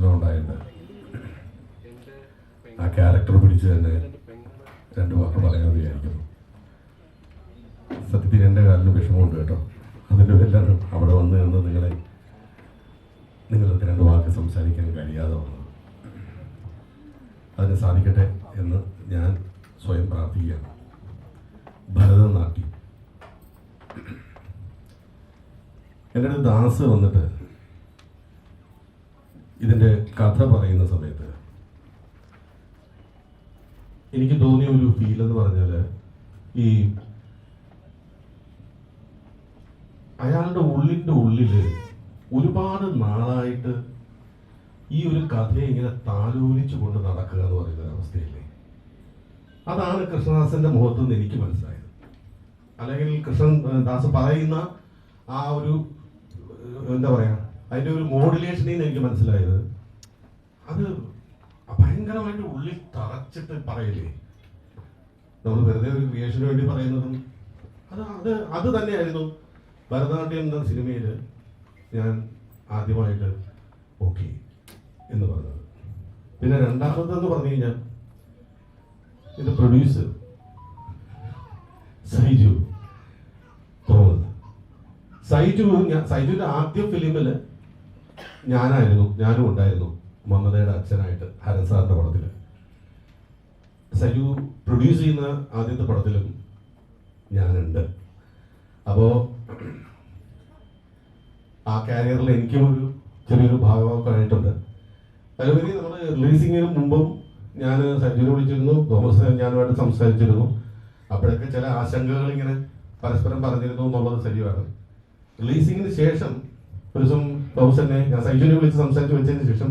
ഉണ്ടായിട്ട് ആ ക്യാരക്ടർ പിടിച്ച് തന്നെ രണ്ട് വാക്ക് പറയാമെന്ന് വിചാരിക്കുന്നു. സത്യത്തിൽ എന്റെ കാലിന് വിഷമമുണ്ട് കേട്ടോ. അതിന്റെ പേരിലാണ് അവിടെ വന്ന് നിന്ന് നിങ്ങളെ നിങ്ങൾക്ക് രണ്ട് വാക്ക് സംസാരിക്കാൻ കഴിയാതെ വന്നത്. അതിന് സാധിക്കട്ടെ എന്ന് ഞാൻ സ്വയം പ്രാർത്ഥിക്കുകയാണ്. ഭരതനാട്യം എന്റെ അടുത്ത് ദാസ് വന്നിട്ട് ഇതിന്റെ കഥ പറയുന്ന സമയത്ത് എനിക്ക് തോന്നിയ ഒരു ഫീൽ എന്ന് പറഞ്ഞാൽ ഈ അയാളുടെ ഉള്ളിന്റെ ഉള്ളിൽ ഒരുപാട് നാളായിട്ട് ഈ ഒരു കഥയെ ഇങ്ങനെ താലോലിച്ചു കൊണ്ട് നടക്കുക എന്ന് പറയുന്ന അവസ്ഥയില്ലേ? അതാണ് കൃഷ്ണദാസന്റെ മുഖത്ത് നിന്ന് എനിക്ക് മനസ്സിലായത്. അല്ലെങ്കിൽ കൃഷ്ണദാസ് പറയുന്ന ആ ഒരു എന്താ പറയാ അതിന്റെ ഒരു നിന്ന് എനിക്ക് മനസ്സിലായത്. അത് ഭയങ്കരമായിട്ട് ഉള്ളിൽ തറച്ചിട്ട് പറയില്ലേ? നമ്മൾ വെറുതെ ഒരു ക്രിയേഷന് വേണ്ടി പറയുന്നതും അത് അത് അത് തന്നെയായിരുന്നു. ഭരതനാട്യം എന്ന സിനിമയിൽ ഞാൻ ആദ്യമായിട്ട് ഓക്കെ എന്ന് പറഞ്ഞത്. പിന്നെ രണ്ടാമതെന്ന് പറഞ്ഞു കഴിഞ്ഞാൽ ഇത് പ്രൊഡ്യൂസർ സൈജു തോന്നുന്നു സൈജു ഞാൻ സൈജുവിന്റെ ആദ്യ ഫിലിമിൽ ഞാനായിരുന്നു ഞാനും ഉണ്ടായിരുന്നു മമതയുടെ അച്ഛനായിട്ട് ഹരൻ സാറിന്റെ പടത്തിൽ സജു പ്രൊഡ്യൂസ് ചെയ്യുന്ന ആദ്യത്തെ പടത്തിലും ഞാനുണ്ട്. അപ്പോൾ ആ കാരിയറിൽ എനിക്കും ഒരു ചെറിയൊരു ഭാഗമൊക്കെ അതിലുപരി നമ്മൾ റിലീസിങ്ങിന് മുമ്പും ഞാൻ സജുവിനെ വിളിച്ചിരുന്നു തോമസ് ഞാനുമായിട്ട് സംസാരിച്ചിരുന്നു. അപ്പോഴൊക്കെ ചില ആശങ്കകൾ ഇങ്ങനെ പരസ്പരം പറഞ്ഞിരുന്നു എന്നുള്ളത് സജീവാണ്. റിലീസിങ്ങിന് ശേഷം ഒരു ദിവസം തന്നെ ഞാൻ സൈജുനെ വിളിച്ച് സംസാരിച്ച് വെച്ചതിന് ശേഷം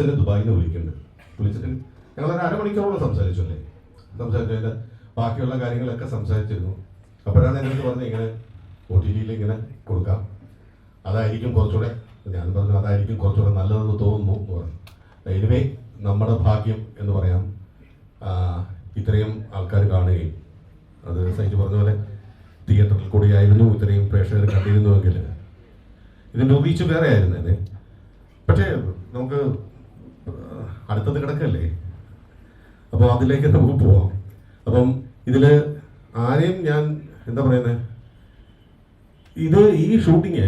തന്നെ ദുബായിൽ നിന്ന് വിളിക്കുന്നുണ്ട്. വിളിച്ചിട്ട് ഞങ്ങൾ ഒരു അരമണിക്കൂറോളം സംസാരിച്ചു അല്ലേ? സംസാരിച്ചതിന്റെ ബാക്കിയുള്ള കാര്യങ്ങളൊക്കെ സംസാരിച്ചിരുന്നു. അപ്പോഴാണ് എന്നോട് പറഞ്ഞത് ഇങ്ങനെ ഒ ടി ടിയിൽ ഇങ്ങനെ കൊടുക്കാം. അതായിരിക്കും കുറച്ചുകൂടെ ഞാൻ പറഞ്ഞു അതായിരിക്കും കുറച്ചുകൂടെ നല്ലതെന്ന് തോന്നുന്നു എന്ന് പറഞ്ഞു. എനിവേ നമ്മുടെ ഭാഗ്യം എന്ന് പറയാം. ഇത്രയും ആൾക്കാർ കാണുകയും അത് സൈറ്റ് പറഞ്ഞ പോലെ തിയേറ്ററിൽ കൂടിയായിരുന്നു ഇത്രയും പ്രേക്ഷകർ കണ്ടിരുന്നുവെങ്കിൽ ഇതിന്റെ ഉപയോഗിച്ച് വേറെ ആയിരുന്നേനെ പക്ഷേ നമുക്ക് അടുത്തത് കിടക്കല്ലേ? അപ്പോൾ അതിലേക്ക് നമുക്ക് പോവാം. അപ്പം ഇതിൽ ആരെയും ഞാൻ എന്താ പറയുന്നത് ഇത് ഈ ഷൂട്ടിങ്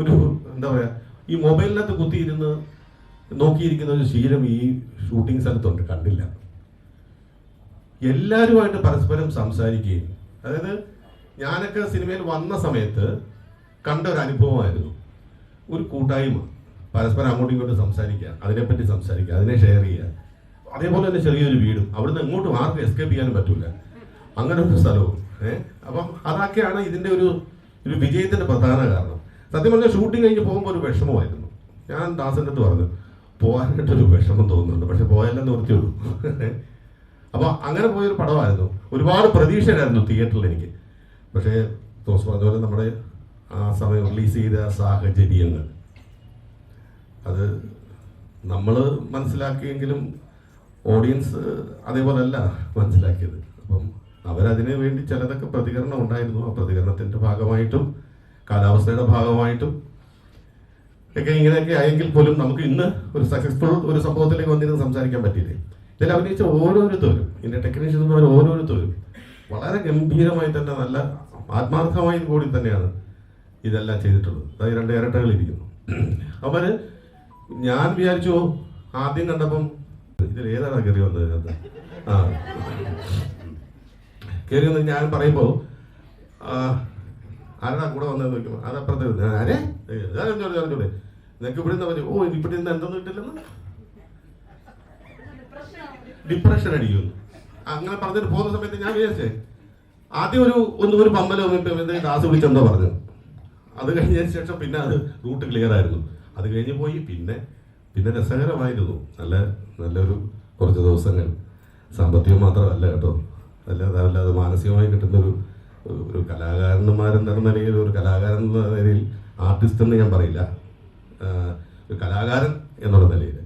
ഒരു എന്താ പറയാ ഈ മൊബൈലിനകത്ത് കുത്തിയിരുന്ന് നോക്കിയിരിക്കുന്ന ഒരു ശീലം ഈ ഷൂട്ടിംഗ് സ്ഥലത്തുണ്ട്. കണ്ടില്ല. എല്ലാവരുമായിട്ട് പരസ്പരം സംസാരിക്കുകയും അതായത് ഞാനൊക്കെ സിനിമയിൽ വന്ന സമയത്ത് കണ്ട ഒരു അനുഭവമായിരുന്നു ഒരു കൂട്ടായ്മ. പരസ്പരം അങ്ങോട്ടും ഇങ്ങോട്ടും സംസാരിക്കുക അതിനെപ്പറ്റി സംസാരിക്കുക അതിനെ ഷെയർ ചെയ്യുക. അതേപോലെ തന്നെ ചെറിയൊരു വീടും. അവിടുന്ന് എങ്ങോട്ടും ആർക്കും എസ്കേപ്പ് ചെയ്യാനും പറ്റില്ല അങ്ങനെ ഒരു സ്ഥലവും. ഏഹ് അപ്പം അതൊക്കെയാണ് ഇതിന്റെ ഒരു ഒരു വിജയത്തിന്റെ പ്രധാന കാരണം. സത്യം പറഞ്ഞാൽ ഷൂട്ടിംഗ് കഴിഞ്ഞ് പോകുമ്പോൾ ഒരു വിഷമമായിരുന്നു. ഞാൻ ദാസന്റെ അടുത്ത് പറഞ്ഞു പോകാനായിട്ടൊരു വിഷമം തോന്നുന്നുണ്ട്. പക്ഷെ പോയാലെന്ന് നിർത്തിയുള്ളൂ അപ്പോൾ അങ്ങനെ പോയൊരു പടമായിരുന്നു. ഒരുപാട് പ്രതീക്ഷയായിരുന്നു തിയേറ്ററിൽ എനിക്ക്. പക്ഷേ തോസ് പറഞ്ഞ പോലെ നമ്മുടെ ആ സമയം റിലീസ് ചെയ്ത സാഹചര്യങ്ങൾ. അത് നമ്മൾ മനസ്സിലാക്കിയെങ്കിലും ഓഡിയൻസ് അതേപോലല്ല മനസ്സിലാക്കിയത്. അപ്പം അവരതിനു വേണ്ടി ചിലതൊക്കെ പ്രതികരണം ഉണ്ടായിരുന്നു. ആ പ്രതികരണത്തിന്റെ ഭാഗമായിട്ടും കാലാവസ്ഥയുടെ ഭാഗമായിട്ടും ഒക്കെ ഇങ്ങനെയൊക്കെ ആയെങ്കിൽ പോലും നമുക്ക് ഇന്ന് ഒരു സക്സസ്ഫുൾ ഒരു സംഭവത്തിലേക്ക് വന്നിരുന്ന് സംസാരിക്കാൻ പറ്റിയില്ലേ? ഇതിൽ അഭിനയിച്ച ഓരോരുത്തരും ഇതിന്റെ ടെക്നീഷ്യന്മാർ ഓരോരുത്തരും വളരെ ഗംഭീരമായി തന്നെ നല്ല ആത്മാർത്ഥമായി കൂടി തന്നെയാണ് ഇതെല്ലാം ചെയ്തിട്ടുള്ളത്. അതായത് രണ്ട് ഇരട്ടകൾ ഇരിക്കുന്നു. അവർ ഞാൻ വിചാരിച്ചു ആദ്യം കണ്ടപ്പം ഇതിൽ ഏതാണ് കയറി വന്നത് ഇതിനകത്ത്? ആ. കയറി വന്ന് ഞാൻ പറയുമ്പോൾ ആരാ കൂടെ വന്നത് നോക്കുമ്പോൾ അതപ്പുറത്ത് ഇരുന്ന്, ആരെ? അറിഞ്ഞോളൂ അറിഞ്ഞോളൂ നിനക്ക് ഇവിടെ നിന്ന് പറഞ്ഞു ഓ ഇവിടെ നിന്ന് എന്തൊന്നും കിട്ടില്ലെന്ന്? ഡിപ്രഷൻ അടിക്കുന്നു. അങ്ങനെ പറഞ്ഞിട്ട് പോകുന്ന സമയത്ത് ഞാൻ വിചാരിച്ചേ ആദ്യം ഒരു ഒന്ന് ഒരു പമ്പലോ ദാസ് വിളിച്ചെന്തോ പറഞ്ഞു അത് കഴിഞ്ഞതിന് ശേഷം പിന്നെ അത് റൂട്ട് ക്ലിയർ ആയിരുന്നു. അത് കഴിഞ്ഞ് പോയി. പിന്നെ പിന്നെ രസകരമായിരുന്നു. നല്ല നല്ലൊരു കുറച്ച് ദിവസങ്ങൾ. സാമ്പത്തികം മാത്രമല്ല കേട്ടോ. അല്ലാതെ അതല്ലാതെ മാനസികമായി കിട്ടുന്നൊരു ഒരു കലാകാരന്മാരെന്ന നിലയിൽ ഒരു കലാകാരൻ എന്ന നിലയിൽ ആർട്ടിസ്റ്റ് എന്ന് ഞാൻ പറയില്ല. ഒരു കലാകാരൻ എന്നുള്ള നിലയിൽ.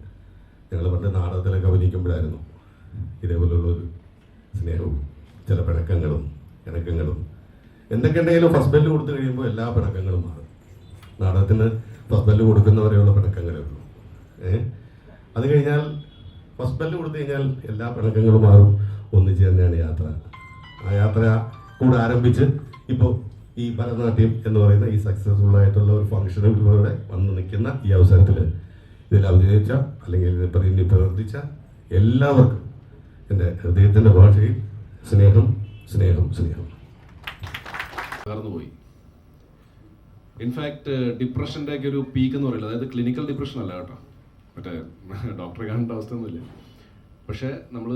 ഞങ്ങൾ പണ്ട് നാടകത്തിലൊക്കെ അഭിനയിക്കുമ്പോഴായിരുന്നു. ഇതേപോലുള്ള ഒരു സ്നേഹവും ചില പിണക്കങ്ങളും ഇണക്കങ്ങളും എന്തൊക്കെ ഉണ്ടെങ്കിലും ഫസ്റ്റ് ബെല്ല് കൊടുത്തു കഴിയുമ്പോൾ എല്ലാ പിണക്കങ്ങളും മാറും. നാടകത്തിന് ഫസ്റ്റ് ബെല്ല് കൊടുക്കുന്നവരെയുള്ള പിണക്കങ്ങളേ ഉള്ളൂ. ഏഹ് അത് കഴിഞ്ഞാൽ ഫസ്റ്റ് ബെല്ല് കൊടുത്തു കഴിഞ്ഞാൽ എല്ലാ പിണക്കങ്ങളും മാറും. ഒന്നിച്ച് തന്നെയാണ് യാത്ര. ആ യാത്ര കൂടെ ആരംഭിച്ച് ഇപ്പോൾ ഈ ഭരതനാട്യം എന്ന് പറയുന്ന ഈ സക്സസ്ഫുൾ ആയിട്ടുള്ള ഒരു ഫംഗ്ഷനിലൂടെ വന്ന് നിൽക്കുന്ന ഈ അവസരത്തിൽ ഇതിൽ അഭിനയിച്ച അല്ലെങ്കിൽ ഇതിൽ പ്രതിനിധി പ്രവർത്തിച്ച എല്ലാവർക്കും എന്റെ ഹൃദയത്തിന്റെ ഭാഷയിൽ സ്നേഹം സ്നേഹം സ്നേഹം. തകർന്നുപോയി. ഇൻഫാക്ട് ഡിപ്രഷന്റെ ഒക്കെ ഒരു പീക്ക് എന്ന് പറയുന്നത് അതായത് ക്ലിനിക്കൽ ഡിപ്രഷൻ അല്ല കേട്ടോ. മറ്റേ ഡോക്ടറെ കാണേണ്ട അവസ്ഥയൊന്നുമില്ല. പക്ഷേ നമ്മൾ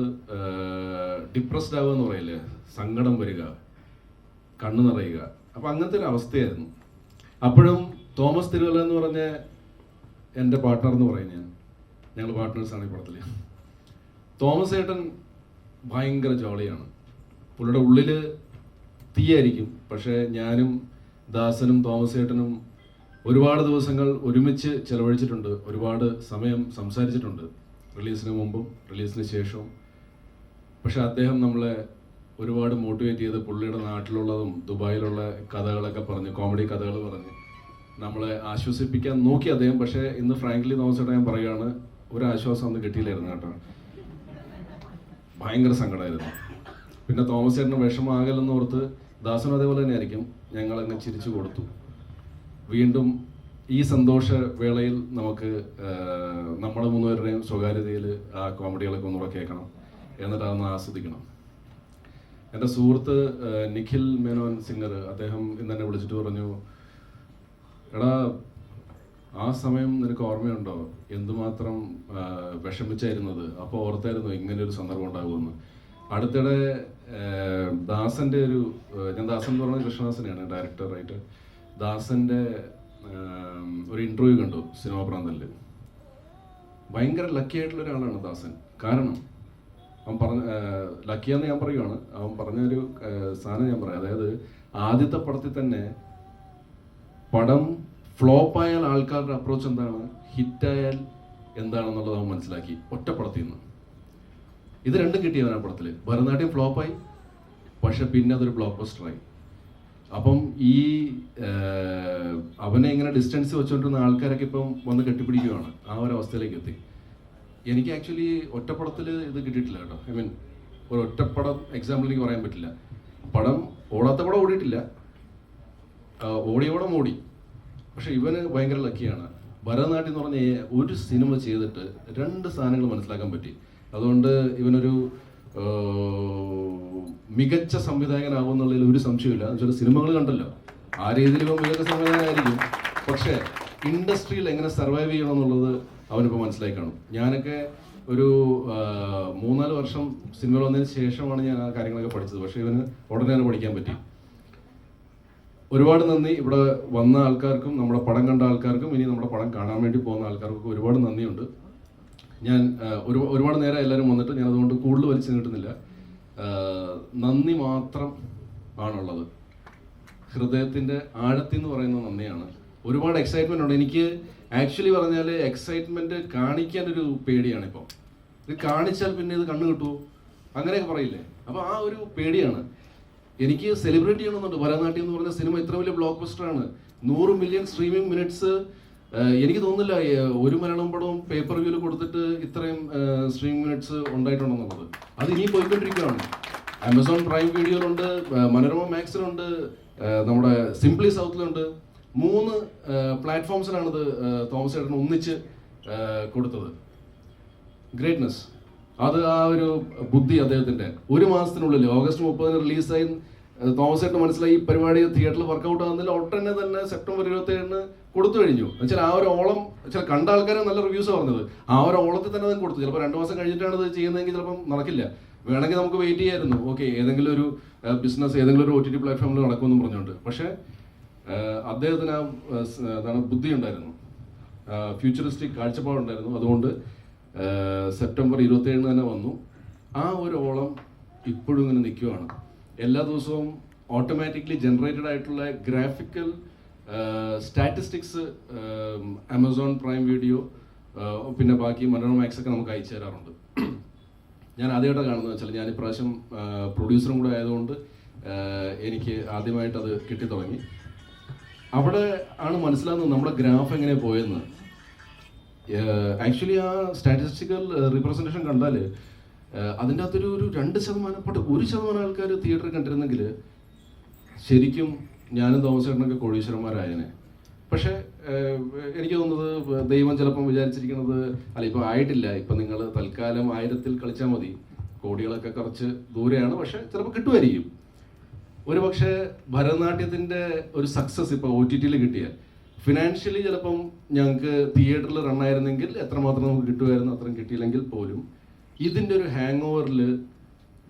ഡിപ്രസ്ഡ് ആവുക എന്ന് പറയില്ലേ? സങ്കടം വരിക കണ്ണു നിറയുക. അപ്പം അങ്ങനത്തെ ഒരു അവസ്ഥയായിരുന്നു. അപ്പോഴും തോമസ് തിരുവല്ല എന്ന് പറഞ്ഞ എന്റെ പാർട്ട്ണർ എന്ന് പറയും ഞാൻ. ഞങ്ങൾ പാർട്ട്നേഴ്സാണ് ഈ പടത്തിൽ തോമസ് ഏട്ടൻ ഭയങ്കര ജോളിയാണ് പുള്ളിയുടെ ഉള്ളിൽ തീയായിരിക്കും. പക്ഷേ ഞാനും ദാസനും തോമസേട്ടനും ഒരുപാട് ദിവസങ്ങൾ ഒരുമിച്ച് ചെലവഴിച്ചിട്ടുണ്ട്. ഒരുപാട് സമയം സംസാരിച്ചിട്ടുണ്ട്. റിലീസിന് മുമ്പും റിലീസിന് ശേഷവും. പക്ഷെ അദ്ദേഹം നമ്മളെ ഒരുപാട് മോട്ടിവേറ്റ് ചെയ്ത് പുള്ളിയുടെ നാട്ടിലുള്ളതും ദുബായിലുള്ള കഥകളൊക്കെ പറഞ്ഞ് കോമഡി കഥകൾ പറഞ്ഞ് നമ്മളെ ആശ്വസിപ്പിക്കാൻ നോക്കി അദ്ദേഹം. പക്ഷേ ഇന്ന് ഫ്രാങ്ക്ലി തോമസേട്ടൻ ഞാൻ പറയുകയാണ് ഒരു ആശ്വാസം ഒന്നും കിട്ടിയില്ലായിരുന്നു കേട്ടോ. ഭയങ്കര സങ്കടമായിരുന്നു. പിന്നെ തോമസ് ചേട്ടന് വിഷമാകലെന്ന് ഓർത്ത് ദാസനും അതേപോലെ തന്നെ ആയിരിക്കും ഞങ്ങളങ്ങ് ചിരിച്ചു കൊടുത്തു. വീണ്ടും ഈ സന്തോഷ വേളയിൽ നമുക്ക് നമ്മുടെ മൂന്നുപേരുടെയും സ്വകാര്യതയിൽ ആ കോമഡികളൊക്കെ ഒന്നുകൂടെ കേൾക്കണം എന്നിട്ട് അതൊന്ന് ആസ്വദിക്കണം. എന്റെ സുഹൃത്ത് നിഖിൽ മേനോൻ സിംഗർ അദ്ദേഹം ഇന്ന് എന്നെ വിളിച്ചിട്ട് പറഞ്ഞു എടാ ആ സമയം നിനക്ക് ഓർമ്മയുണ്ടോ? എന്തുമാത്രം വിഷമിച്ചായിരുന്നത്? അപ്പോൾ ഓർത്തായിരുന്നു ഇങ്ങനെ ഒരു സന്ദർഭം ഉണ്ടാകുമെന്ന്? അടുത്തിടെ ദാസന്റെ ഒരു ഞാൻ ദാസൻ എന്ന് പറഞ്ഞ കൃഷ്ണദാസനെയാണ് ഡയറക്ടറായിട്ട്. ദാസന്റെ ഒരു ഇന്റർവ്യൂ കണ്ടു സിനിമാ പ്രാന്തലിൽ ഭയങ്കര ലക്കി ആയിട്ടുള്ള ഒരാളാണ് ദാസൻ. കാരണം അവൻ പറഞ്ഞ ലക്കിയാന്ന് ഞാൻ പറയുവാണ്. അവൻ പറഞ്ഞൊരു സാധനം ഞാൻ പറയാം. അതായത് ആദ്യത്തെ പടത്തിൽ തന്നെ പടം ഫ്ലോപ്പായാൽ ആൾക്കാരുടെ അപ്രോച്ച് എന്താണ്? ഹിറ്റായാൽ എന്താണെന്നുള്ളത് അവൻ മനസ്സിലാക്കി ഒറ്റ നിന്ന് ഇത് രണ്ടും കിട്ടിയവൻ ആ പടത്തിൽ ഭരതനാട്യം ഫ്ലോപ്പായി പക്ഷെ പിന്നെ അതൊരു ബ്ലോക്ക് ബസ്റ്ററായി അപ്പം ഈ അവനെ ഇങ്ങനെ ഡിസ്റ്റൻസ് വെച്ചുകൊണ്ടിരുന്ന ആൾക്കാരൊക്കെ ഇപ്പം വന്ന് കെട്ടിപ്പിടിക്കുകയാണ് ആ ഒരു അവസ്ഥയിലേക്ക് എത്തി. എനിക്ക് ആക്ച്വലി ഒറ്റപ്പടത്തിൽ ഇത് കിട്ടിയിട്ടില്ല കേട്ടോ. ഐ മീൻ ഒരു ഒറ്റപ്പടം എക്സാമ്പിൾ എനിക്ക് പറയാൻ പറ്റില്ല. പടം ഓടാത്ത പടം ഓടിയിട്ടില്ല. ഓടിയോടം ഓടി. പക്ഷെ ഇവന് ഭയങ്കര ലക്കിയാണ് ഭരതനാട്യം എന്ന് പറഞ്ഞ ഒരു സിനിമ ചെയ്തിട്ട് രണ്ട് സാധനങ്ങൾ മനസ്സിലാക്കാൻ പറ്റി. അതുകൊണ്ട് ഇവനൊരു മികച്ച സംവിധായകനാകുന്നുള്ളതിൽ ഒരു സംശയമില്ല എന്നുവെച്ചാൽ സിനിമകൾ കണ്ടല്ലോ. ആ രീതിയിൽ ഇവൻ മികച്ച സംവിധായകനായിരിക്കും. പക്ഷേ ഇൻഡസ്ട്രിയിൽ എങ്ങനെ സർവൈവ് ചെയ്യണം എന്നുള്ളത് അവനിപ്പോൾ മനസ്സിലായി കാണും. ഞാനൊക്കെ ഒരു മൂന്നാൽ വർഷം സിനിമയിൽ വന്നതിന് ശേഷമാണ് ഞാൻ ആ കാര്യങ്ങളൊക്കെ പഠിച്ചത്. പക്ഷേ ഇവന് ഉടനെ തന്നെ പഠിക്കാൻ പറ്റി. ഒരുപാട് നന്ദി. ഇവിടെ വന്ന ആൾക്കാർക്കും നമ്മുടെ പടം കണ്ട ആൾക്കാർക്കും ഇനി നമ്മുടെ പടം കാണാൻ വേണ്ടി പോകുന്ന ആൾക്കാർക്കും ഒരുപാട് നന്ദിയുണ്ട്. ഞാൻ ഒരു ഒരുപാട് നേരം എല്ലാവരും വന്നിട്ട് ഞാൻ അതുകൊണ്ട് കൂടുതൽ വലിച്ചു നീട്ടുന്നില്ല. നന്ദി മാത്രം ആണുള്ളത്. ഹൃദയത്തിന്റെ ആഴത്തിൽ എന്ന് പറയുന്ന നന്ദിയാണ്. ഒരുപാട് എക്സൈറ്റ്മെന്റ് ഉണ്ട്. എനിക്ക് ആക്ച്വലി പറഞ്ഞാൽ എക്സൈറ്റ്മെന്റ് കാണിക്കാൻ ഒരു പേടിയാണ് ഇപ്പോൾ ഇത് കാണിച്ചാൽ പിന്നെ ഇത് കണ്ണു കിട്ടുമോ അങ്ങനെയൊക്കെ പറയില്ലേ? അപ്പോൾ ആ ഒരു പേടിയാണ്. എനിക്ക് സെലിബ്രേറ്റ് ചെയ്യണമെന്നുണ്ട് ഭരതനാട്യം എന്ന് പറഞ്ഞ സിനിമ ഇത്ര വലിയ ബ്ലോക്ക് ബസ്റ്റർ ആണ്. നൂറ് മില്യൺ സ്ട്രീമിംഗ് മിനിറ്റ്സ് എനിക്ക് തോന്നുന്നില്ല ഒരു മലയാളം പടവും പേപ്പർ വ്യൂൽ കൊടുത്തിട്ട് ഇത്രയും സ്ട്രീം മിനിറ്റ്സ് ഉണ്ടായിട്ടുണ്ടെന്നുള്ളത്. അത് ഇനിയും പോയിക്കൊണ്ടിരിക്കുകയാണ്. ആമസോൺ പ്രൈം വീഡിയോയിലുണ്ട് മനോരമ മാക്സിലുണ്ട് നമ്മുടെ സിംപ്ലി സൗത്തിലുണ്ട് മൂന്ന് പ്ലാറ്റ്ഫോംസിലാണിത് തോമസ് ചേട്ടൻ ഒന്നിച്ച് കൊടുത്തത്. ഗ്രേറ്റ്നസ് അത് ആ ഒരു ബുദ്ധി അദ്ദേഹത്തിന്റെ. ഒരു മാസത്തിനുള്ളിൽ ഓഗസ്റ്റ് മുപ്പതിന് റിലീസായി തോമസ് ചേട്ടന് മനസ്സിലായി ഈ പരിപാടി തിയേറ്ററിൽ വർക്കൗട്ട് ആകുന്നില്ല ഉടനെ തന്നെ സെപ്റ്റംബർ ഇരുപത്തി ഏഴിന് കൊടുത്തു കഴിഞ്ഞു. എന്നുവെച്ചാൽ ആ ഒരു ഓളം ചില കണ്ട ആൾക്കാർ നല്ല റിവ്യൂസ് പറഞ്ഞത്. ആ ഒരു ഓളത്തിൽ തന്നെ കൊടുത്തു. ചിലപ്പോൾ രണ്ട് മാസം കഴിഞ്ഞിട്ടാണ് ഇത് ചെയ്യുന്നതെങ്കിൽ ചിലപ്പം നടക്കില്ല. വേണമെങ്കിൽ നമുക്ക് വെയിറ്റ് ചെയ്യായിരുന്നു. ഓക്കെ ഏതെങ്കിലും ഒരു ബിസിനസ് ഏതെങ്കിലും ഒരു ഒ ടി ടി പ്ലാറ്റ്ഫോമിൽ നടക്കുമെന്ന് പറഞ്ഞുകൊണ്ട്. പക്ഷേ അദ്ദേഹത്തിന് ആ എന്താണ് ബുദ്ധി ഉണ്ടായിരുന്നു. ഫ്യൂച്ചറിസ്റ്റിക് കാഴ്ചപ്പാടുണ്ടായിരുന്നു അതുകൊണ്ട് സെപ്റ്റംബർ ഇരുപത്തേഴിന് തന്നെ വന്നു. ആ ഒരു ഓളം ഇപ്പോഴും ഇങ്ങനെ നിൽക്കുവാണ്. എല്ലാ ദിവസവും ഓട്ടോമാറ്റിക്കലി ജനറേറ്റഡ് ആയിട്ടുള്ള graphical statistics Amazon Prime video പിന്നെ ബാക്കി മനോരമ മാക്സ് ഒക്കെ നമുക്ക് അയച്ചു തരാറുണ്ട്. ഞാൻ ആദ്യമായിട്ട് കാണുന്നത് വെച്ചാൽ ഞാൻ ഇപ്രാവശ്യം പ്രൊഡ്യൂസറും കൂടെ ആയതുകൊണ്ട് എനിക്ക് ആദ്യമായിട്ട് അത് കിട്ടി തുടങ്ങി. അവിടെ ആണ് മനസ്സിലാകുന്നത് നമ്മുടെ ഗ്രാഫ് എങ്ങനെ പോയെന്ന്. ആക്ച്വലി ആ സ്റ്റാറ്റിസ്റ്റിക്കൽ റിപ്രസെന്റേഷൻ കണ്ടാൽ അതിന്റെ അകത്തൊരു ഒരു രണ്ട് ശതമാനം പട്ട് ഒരു ശതമാനം ആൾക്കാർ തിയേറ്ററിൽ കണ്ടിരുന്നെങ്കിൽ ശരിക്കും ഞാനും തോമസ് ചേട്ടനൊക്കെ കോടീശ്വരന്മാരായനെ പക്ഷേ എനിക്ക് തോന്നുന്നത് ദൈവം ചിലപ്പം വിചാരിച്ചിരിക്കുന്നത് അല്ല ഇപ്പോൾ ആയിട്ടില്ല. ഇപ്പം നിങ്ങൾ തൽക്കാലം ആയിരത്തിൽ കളിച്ചാൽ മതി. കോടികളൊക്കെ കുറച്ച് ദൂരെയാണ് പക്ഷെ ചിലപ്പോൾ കിട്ടുമായിരിക്കും. ഒരു പക്ഷേ ഭരതനാട്യത്തിന്റെ ഒരു സക്സസ് ഇപ്പോൾ ഒ ടി ടിയിൽ കിട്ടിയാൽ ഫിനാൻഷ്യലി ചിലപ്പം ഞങ്ങൾക്ക് തിയേറ്ററിൽ റണ്ണായിരുന്നെങ്കിൽ എത്രമാത്രം നമുക്ക് കിട്ടുമായിരുന്നു അത്രയും കിട്ടിയില്ലെങ്കിൽ പോലും. ഇതിന്റെ ഒരു ഹാങ് ഓവറിൽ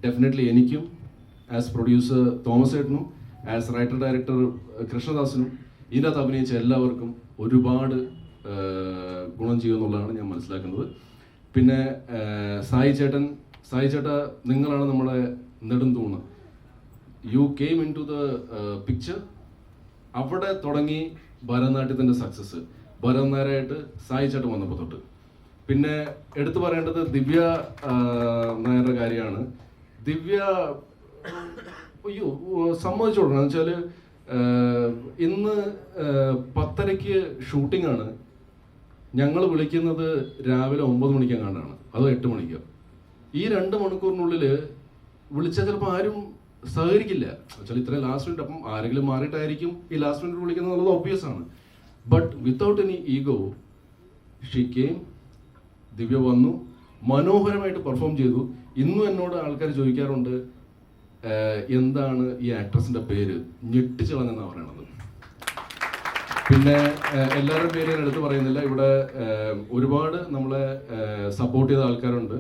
ഡെഫിനറ്റ്ലി എനിക്കും ആസ് പ്രൊഡ്യൂസർ തോമസ് ഏട്ടനും ആസ് റൈറ്റർ ഡയറക്ടർ കൃഷ്ണദാസനും ഇതിനകത്ത് അഭിനയിച്ച എല്ലാവർക്കും ഒരുപാട് ഗുണം ചെയ്യുമെന്നുള്ളതാണ് ഞാൻ മനസ്സിലാക്കുന്നത്. പിന്നെ സായി ചേട്ടൻ സായി ചേട്ടാ നിങ്ങളാണ് നമ്മുടെ തൂണ്. You came into the picture അവിടെ തുടങ്ങി ഭരതനാട്യത്തിന്റെ സക്സസ് ഭരതനാരായിട്ട് സായി ചേട്ടൻ വന്നപ്പോൾ തൊട്ട്. പിന്നെ എടുത്തു പറയേണ്ടത് ദിവ്യ നായരുടെ കാര്യമാണ്. ദിവ്യ അയ്യോ സമ്മതിച്ചു കൊടുക്കണം വെച്ചാൽ ഇന്ന് പത്തരയ്ക്ക് ഷൂട്ടിംഗ് ആണ് ഞങ്ങൾ വിളിക്കുന്നത് രാവിലെ ഒമ്പത് മണിക്കെങ്ങാണ്ടാണ് അതോ എട്ട് മണിക്കോ. ഈ രണ്ട് മണിക്കൂറിനുള്ളിൽ വിളിച്ചാൽ ചിലപ്പോൾ ആരും സഹകരിക്കില്ല. വെച്ചാൽ ഇത്രയും ലാസ്റ്റ് മിനിറ്റ് അപ്പം ആരെങ്കിലും മാറിയിട്ടായിരിക്കും ഈ ലാസ്റ്റ് മിനിറ്റ് വിളിക്കുന്നത് എന്നുള്ളത് ഒബ്വിയസ് ആണ്. But without any ego she Divya വന്നു മനോഹരമായിട്ട് പെർഫോം ചെയ്തു. ഇന്നും എന്നോട് ആൾക്കാർ ചോദിക്കാറുണ്ട് "ആഹ്, എന്താണ് ഈ ആക്ട്രസിന്റെ പേര്? ഞെട്ടിച്ചു കളഞ്ഞെന്നാണ് പറയണത്. പിന്നെ എല്ലാവരുടെ പേര് ഞാൻ എടുത്ത് പറയുന്നില്ല. ഇവിടെ ഒരുപാട് നമ്മളെ സപ്പോർട്ട് ചെയ്ത ആൾക്കാരുണ്ട്.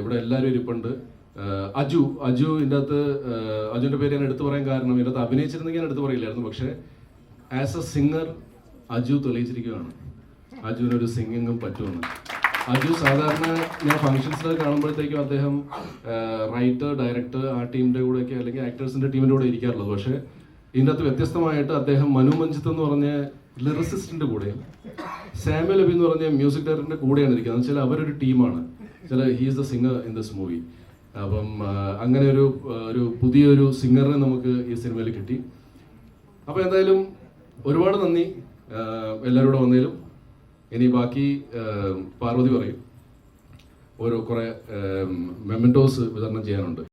ഇവിടെ എല്ലാവരും ഇരിപ്പുണ്ട്. അജു അജു ഇതിന്റെ അകത്ത് അജുവിന്റെ പേര് ഞാൻ എടുത്തു പറയാൻ കാരണം ഇതിന്റെ അകത്ത് അഭിനയിച്ചിരുന്നെങ്കിൽ ഞാൻ എടുത്തു പറയില്ലായിരുന്നു. പക്ഷേ ആസ് എ സിംഗർ അജു തെളിയിച്ചിരിക്കുകയാണ്. അജുവിനൊരു സിംഗിങ്ങും പറ്റുമെന്ന്. അജു സാധാരണ ഞാൻ ഫംഗ്ഷൻസിലൊക്കെ കാണുമ്പോഴത്തേക്കും അദ്ദേഹം റൈറ്റർ ഡയറക്ടർ ആ ടീമിന്റെ കൂടെയൊക്കെ അല്ലെങ്കിൽ ആക്ടേഴ്സിന്റെ ടീമിന്റെ കൂടെ ഇരിക്കാറുള്ളത്. പക്ഷേ ഇതിന്റെ അകത്ത് വ്യത്യസ്തമായിട്ട് അദ്ദേഹം മനു മഞ്ജിത്ത് എന്ന് പറഞ്ഞ ലിറിസിസ്റ്റിന്റെ കൂടെയും സാമ്യൽ അബി എന്ന് പറഞ്ഞ മ്യൂസിക് ഡയറക്ടറിന്റെ കൂടെയാണ് ഇരിക്കുന്നത്. എന്ന് വെച്ചാൽ അവരൊരു ടീമാണ്. ചില he's the singer in this movie അപ്പം അങ്ങനെ ഒരു ഒരു പുതിയൊരു സിംഗറിനെ നമുക്ക് ഈ സിനിമയിൽ കിട്ടി. അപ്പോൾ എന്തായാലും ഒരുപാട് നന്ദി. എല്ലാവരും കൂടെ വന്നതിലും ഇനി ബാക്കി പാർവതി പറയും. ഓരോ കുറേ മെമെന്റോസ് വിതരണം ചെയ്യാനുണ്ട്.